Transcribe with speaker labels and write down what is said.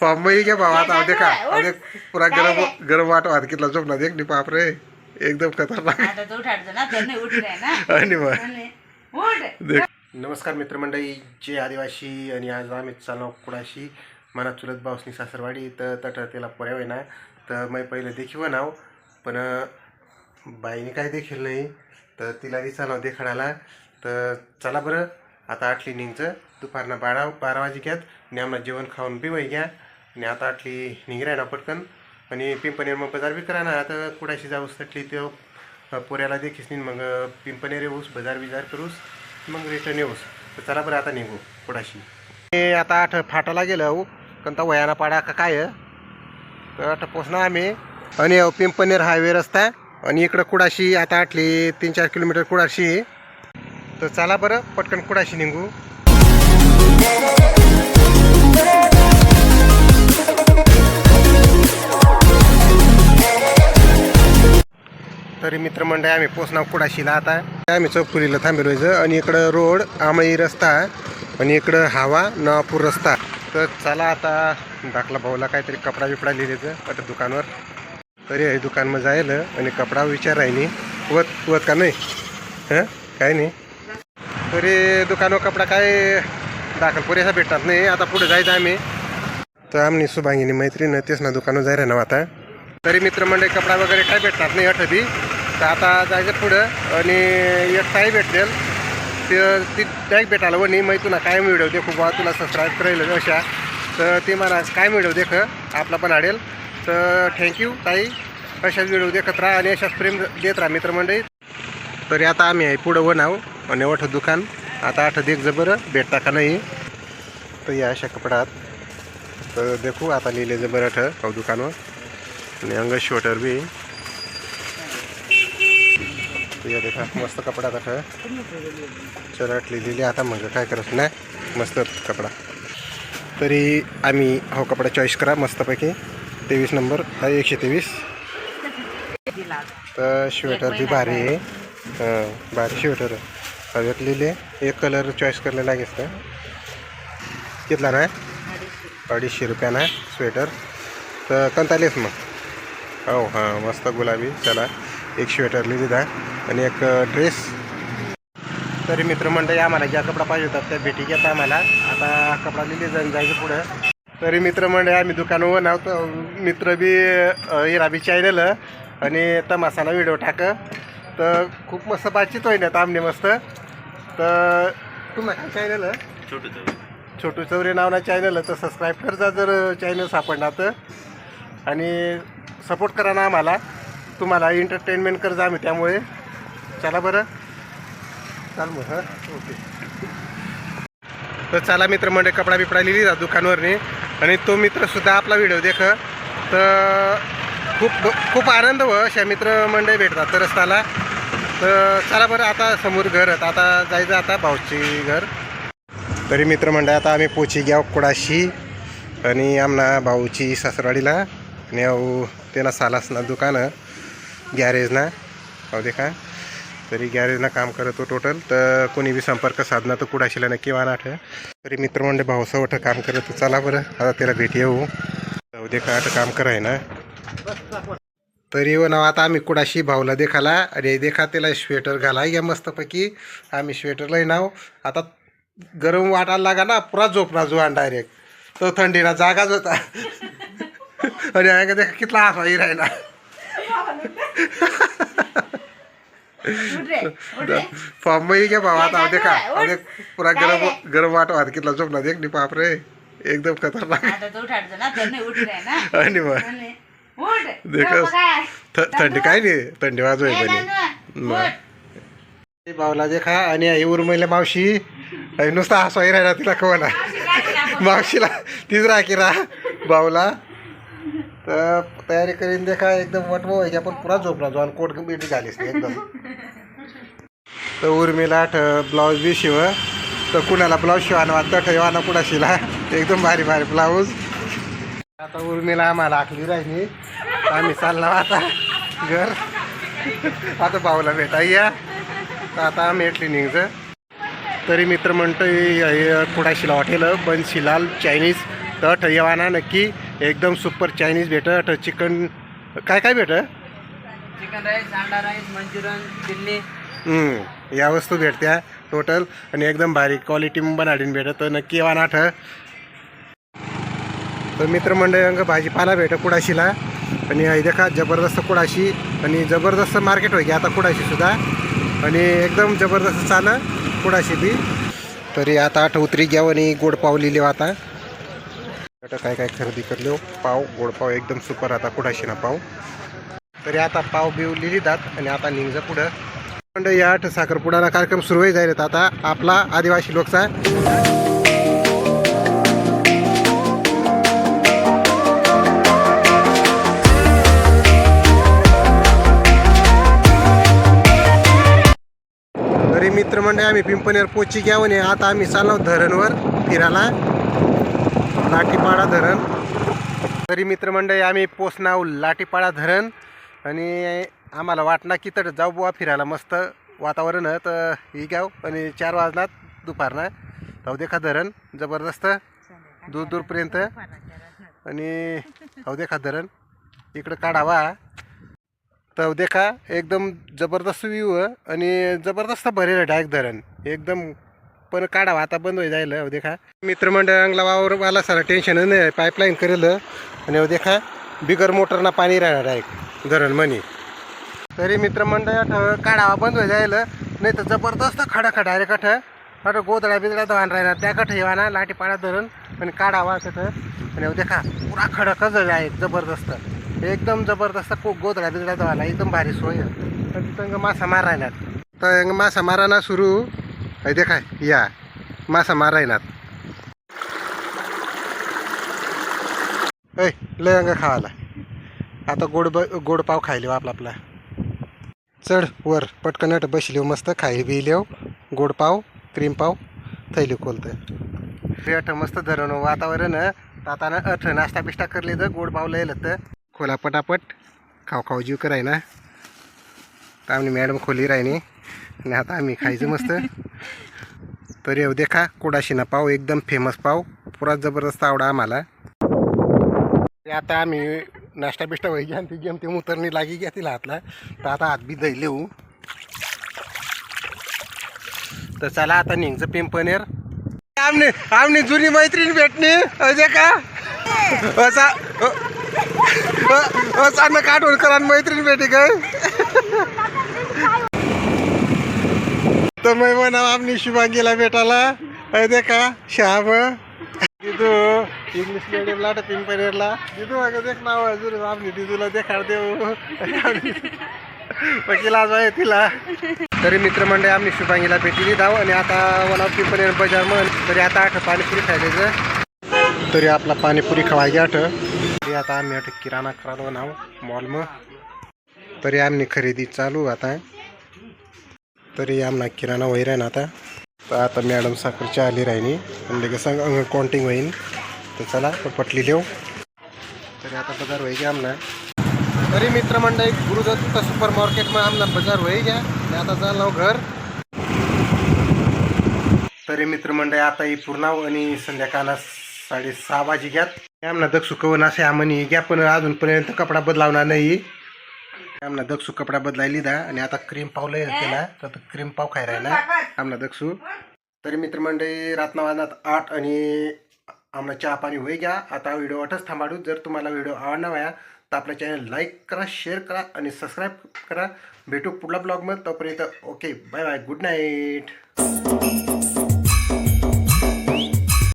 Speaker 1: Form घ्या भावा आता देखा अरे पुरा गरम गरम वाट वाट कितला झोपला देख नी बाप रे एकदम खतरनाक.
Speaker 2: आता तो उठाडतो ना त्यांनी उठलाय ना.
Speaker 1: आणि
Speaker 2: उठ.
Speaker 1: देख. नमस्कार मित्रमंडळी जे आदिवासी आणि आज आम्ही चाललो कुडाशी. मना चुलत भाऊसनी सासरवाडी तर तट त्याला पर्याय होईना. तर मी पहिलं देखीव नाव पण बाईने काय देखील नाही तर तिला विचारलं देखाडाला तर चला बरं आता आठली निघचं. दुपारनं बारा बारा वाजे घ्यात. आणि आम्हाला जेवण खाऊन पिवाय घ्या. आणि आता आठली निघराय ना पटकन. आणि पिंपणेर मग बाजार बी करा ना आता कुडाशी जाऊस तटली तो पोऱ्याला देखीस नाही मग पिंपणेर येऊस बाजार बिजार करूस मग रिटर्न येऊस. तर चला बरं आता निघू कुडाशी आता आठ फाटाला गेलो कोणता वयाना पाडा का काय तर आठ पोचणार आम्ही. आणि अहो, पिंपणेर हायवे रस्ता आणि इकडं कुडाशी आता आठली तीन चार किलोमीटर कुडाशी तर चला बरं पटकन कुडाशी निघू. तरी मित्रमंडळी आम्ही पोचणार कुडाशीला आता. आम्ही चौकपुरीला थांबेलोयचं आणि इकडं रोड आमळी रस्ता आणि इकडं हवा नवापूर रस्ता. तर चला आता दाखला भाऊला काहीतरी कपडा बिपडा लिहिलेचं आता दुकानवर. तरी हे दुकानमध्ये जायला आणि कपडा विचार राहिली. वत वत का नाही? हं? काय नाही. तरी दुकानवर कपडा काय दाखल पुरेसा भेटणार नाही. आता पुढे जायचं आम्ही. तर आम्ही सुभांगिनी मैत्रीण तेच ना दुकान जायला ना आता. तरी मित्रमंडळी कपडा वगैरे काय भेटणार नाही अठं बी तर आता जायचं पुढं आणि एक ताई भेटेल ते ती डायरेक्ट भेटायला वणी मग तुला काय व्हिडिओ देखू बा तुला सबस्क्राईब करेल अशा. तर ती मला काय व्हिडिओ देख आपला पण आडेल. तर थँक्यू ताई. अशाच व्हिडिओ देखत राहा आणि अशाच प्रेम देत राहा मित्रमंडळी. तरी आता आम्ही आहे पुढं वणाव आणि ओठ दुकान. आता आठ देख जबर भेटता का नाही? तर या अशा कपड्यात. तर देखू आता लिहिले जबर अठ हो दुकानवर आणि अंग शोटर बी. या देखा मस्त कपडा आता चरट लिहिलेली आता मग काय करत नाही? मस्त कपडा. तरी आम्ही हो कपडा चॉईस करा मस्तपैकी. तेवीस नंबर हा एकशे तेवीस. तर स्वेटर बी भारी आहे. हां भारी स्वेटर हवेत लिहिले एक कलर चॉईस करायला लागेल का घेतला ना? अडीचशे रुपयाना स्वेटर तर कंतालेस मग? हो हां मस्त गुलाबी. चला एक स्वेटर लिहिली द्या आणि एक ड्रेस तरी मित्रमंडळी आम्हाला ज्या कपडा पाहिजे होता त्या भेटी घेत आम्हाला आता कपडा लिहिले जाऊन जायचं पुढं. तरी मित्रमंडळी आम्ही दुकानावर नव्हतो मित्र बी इराबी चॅनल आणि तमासाला व्हिडिओ टाक. तर खूप मस्त बातचीत होईना आमने मस्त. तर तुम्हाला काय चॅनल छोटू चौरे नावना चॅनल तर सबस्क्राईब करता जर चॅनल सापडणार तर. आणि सपोर्ट करा ना आम्हाला. तुम्हाला एंटरटेनमेंट करजा आम्ही त्यामुळे. चला बरं. चाल मग हां? ओके तर चला मित्र म्हणजे कपडा बिपडा लिहिली जा दुकानवरनी. आणि तो मित्रसुद्धा आपला व्हिडिओ देख. तर खूप खूप आनंद व अशा मित्रमंडळी भेटतात तर रस्त्याला तर चला बरं आता समोर घर आता जायचं आता भाऊची घर. तरी मित्रमंडळ आता आम्ही पोची घ्या कुडाशी आणि आमना भाऊची सासरवाडीला आणि अहो त्याला सालासना दुकानं गॅरेजना. अहो दे का तरी गॅरेजनं काम करतो टोटल तर कोणी बी संपर्क साधना तर कुडाशीला नक्की वानाठ तरी मित्रमंडळ भाऊसवठ काम करत चला बरं. आता त्याला भेट येऊ. जाऊ दे का आता काम कराय ना. तरी व ना आता आम्ही कुडाशी भाऊला देखाला. अरे देखा त्याला स्वेटर घाला. या मस्तपैकी आम्ही स्वेटरलाही नाव आता गरम वाटायला लागा ना पुरा झोपला जुवान डायरेक्ट तो थंडीला जागाच होता. आणि आहे देखा कितला असा राहिला.
Speaker 2: उठ रे उठ रे.
Speaker 1: फॉर्ममध्ये घ्या भावा आता देखा अरे पुरा गरम गरम वाट वाट कितला झोपला देख नी बाप रे एकदम खतरनाक. आणि मग? थ- थंडी काय नाही थंडी वाजवाय पण. भावला देखा आणि आई उर्मिला मावशी. नुसता हसवाही राहिला तिला कवला मावशीला. तीच राखी राहा भाऊला तर तयारी करीन देखा एकदम वटवो व्हायची आपण पुरा झोपला जो आणि कोट बीट झालीस नाही एकदम. तर उर्मिला ठ ब्लाऊज बी शिव. तर कुणाला ब्लाऊज शिवाना वाटतं? ठेवाना कुणा शिला एकदम भारी भारी ब्लाऊज. आता उर्मिला आम्हाला आखली राहिली आम्ही चालणार आता घर. आता भाऊला भेटा या तर आता आम्ही एटली निघचं तरी मित्र म्हणतो कुडाशीला हॉटेल? बनशिलाल चायनीज तर अठ येवाना नक्की एकदम सुपर चायनीज भेटत चिकन काय काय भेट
Speaker 2: चिकन राईस अंडा राईस मंचुरियन चिल्ली.
Speaker 1: या वस्तू भेटत्या टोटल आणि एकदम भारी क्वालिटी बनाडीन भेटत नक्की येवा नाठ तर मित्रमंडळी अंग भाजीपाला भेट कुडाशीला आणि हे देखा जबरदस्त कुडाशी आणि जबरदस्त मार्केट होई आता कुडाशी सुद्धा. आणि एकदम जबरदस्त चाल. कुणाशी बी? तरी आता आठ उतरी घ्याव आणि गोड पाव लिहिले आता. काय काय खरेदी करलो? पाव गोड पाव एकदम सुपर आता कुडाशीना पाव. तरी आता पाव बिव लिहिली जात आणि आता निघजा पुढं. पण या आठ साखरपुडाला कार्यक्रम सुरू जाईल आता आपला आदिवासी लोकचा मित्रमंडळी आम्ही पिंपणेर पोची घ्या आता आम्ही चाललो धरणवर फिरायला. लाटीपाडा धरण. तरी मित्रमंडळी आम्ही पोचनाव लाटीपाडा धरण आणि आम्हाला वाटणार की तर जाऊ बुवा फिरायला मस्त वातावरण आहे तर ही गाव आणि चार वाजला दुपारनं जाऊ देखा धरण जबरदस्त. दूर दूरपर्यंत आणि जाऊ देखा धरण. इकडं काढावा. तर देखा एकदम जबरदस्त व्ह्यू आणि जबरदस्त भरेल डायरेक्ट धरण. एकदम पण काढावा. आता बंद होई जायला. देखा मित्रमंडळांना वावरवाला सारा टेन्शन नाही पाईपलाईन करेल. आणि देखा बिगर मोटरना पाणी राहणार डायक धरण म्हणी. तरी मित्रमंडळ काढावा. बंद होई जायला. नाही तर जबरदस्त खडा खडा डायरेक्ट कठ अरे गोदड्या बिदड्या दवान राहणार त्या कठ येवाना लाठी पाण्यात धरण आणि काढावा तिथं आणि देखा पुरा खडकच आहे. जबरदस्त. एकदम जबरदस्त को गोदड्या बिदड्या झाला. एकदम भारी सोय तर तिथं मासा मार राहणार तर अंग मासा माराना सुरू. आहे देखा या. मासा मार राहणार ऐ लय अंग खावाला. आता गोड ब गोड पाव खायले हो आपला आपला. चढ वर. पटकनट अट बसले हो मस्त. खाई बिलेव हो. गोड पाव क्रीम पाव थैली खोलतं रेट मस्त धरण वातावरण आता ना अठ नाश्ता बिष्टा करले तर गोड पाव लयलं तर खोला पटापट. खाऊ खाऊ जीव कराय ना. तर आम्ही मॅडम खोली राहिनी आणि आता आम्ही खायचं मस्त. तर येऊ देखा कोडाशिना पाव. एकदम फेमस पाव. पुरा जबरदस्त आवडा आम्हाला. आता आम्ही नाश्ता बिष्टा व्हायची आणि ती गेम ते उतरणी लागी घ्या तिला हातला. तर आता हात बी दैले लिहू हो. तर चला आता निघचं पिंपनेर. आमने आमने जुनी मैत्रीण भेटणे अजे का? असा हो, असा काढून आणि मैत्रीण भेटी काय? तर मी म्हणा आम्ही शुभांगीला भेटायला. अजय का श्याम. दिदू इंग्लिश मिडियमला तर पिंपनेरला दिदू अगं देख नाव अजून आम्ही दिदूला देखाड देऊ. वकील आज आहे तिला. तरी मित्रमंडळी आम्ही शुभांगीला भेटली धाव आणि आता वन ऑफ पिंपनेर बजार म्हण. तरी आता आठ पाणीपुरी खायचं तरी आपला पाणीपुरी खवायची आठ. तरी आता आम्ही आता किराणा करालो ना मॉल तरी आमनी खरेदी चालू आता. तरी आमना किराणा वही राहीन आता. तर आता मॅडम साखरची आली राहिनी म्हणजे कसं सांग अंग काउंटिंग होईन. तर चला पटली देऊ तरी आता बाजार होई घ्या आमना. तरी मित्रमंडळी गुरुदत्त सुपर मार्केटमध्ये आमना बाजार होई घ्या. मी आता चाललो घर. तरी मित्रमंडळी आता ही पूर्ण आणि संध्याकाळ साडेसहा वाजे घ्यात आमना दक्षू कवन असे आम्ही घ्या पण अजूनपर्यंत कपडा बदलावणार नाही. आमना दक्षू कपडा बदलायली दा आणि आता क्रीम पावलं केला तर क्रीम पाव खाय राहिला. आमना दक्षू. तरी मित्रमंडळी रातना वाजनात आठ आणि आमना चहा पाणी होई घ्या. आता व्हिडिओ वाटच थांबाडू. जर तुम्हाला व्हिडिओ आवडणार व्हाया तर आपल्या चॅनल लाईक करा शेअर करा आणि सबस्क्राईब करा. भेटू पुढला ब्लॉगमध्ये तोपर्यंत okay bye bye good night